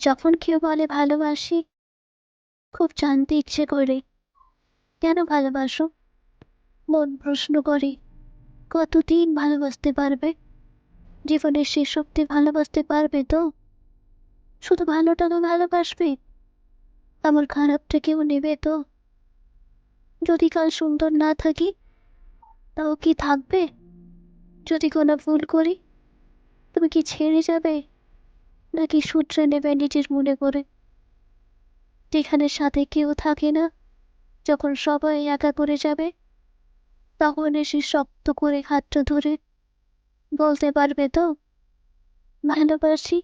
যখন কেউ বলে ভালোবাসি, খুব জানতে ইচ্ছে করে। কেন ভালোবাসো? মন প্রশ্ন করে, কতদিন ভালোবাসতে পারবে? জীবনের শেষ অব্দি ভালোবাসতে পারবে তো? শুধু ভালোটা তো ভালোবাসবে, আমার খারাপটা কেউ নেবে তো? যদি কাল সুন্দর না থাকি, তাও কি থাকবে? যদি কোনো ভুল করি, তুমি কি ছেড়ে যাবে? নাকি সূত্রে নেবে নিজের মনে করে? যেখানে সাথে কেউ থাকে না, যখন সবাই একা করে যাবে, তখন এসে শক্ত করে হাতটা ধরে বলতে পারবে তো? ভালোবাসি।